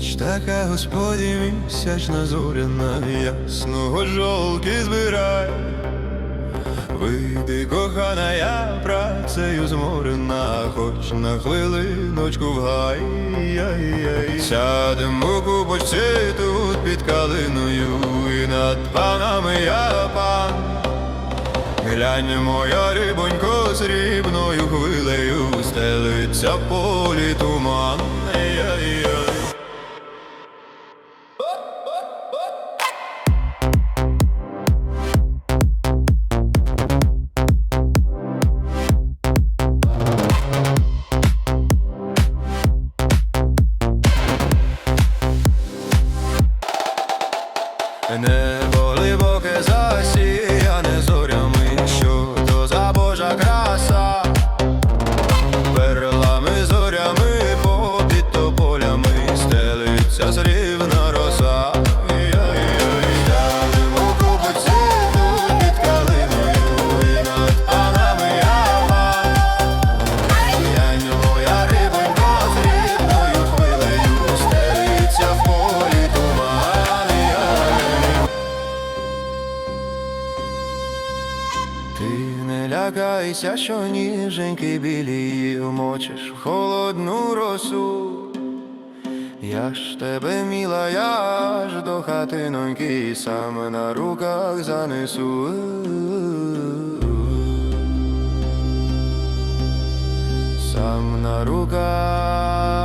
Ніч господі місячна зоряна, ясного жолки збирай. Вийди, кохана, я працею зморена, хоч на хвилиночку в гай. Яй-яй. Сядем у купочці тут під калиною, і над панами я пан. Глянь, моя рибонько срібною хвилею стелиться полі туман. And then, holy book. Ти не лякайся, що ніженьки білі вмочиш в холодну росу. Я ж тебе міла, я ж до хатиноньки сам на руках занесу. Сам на руках.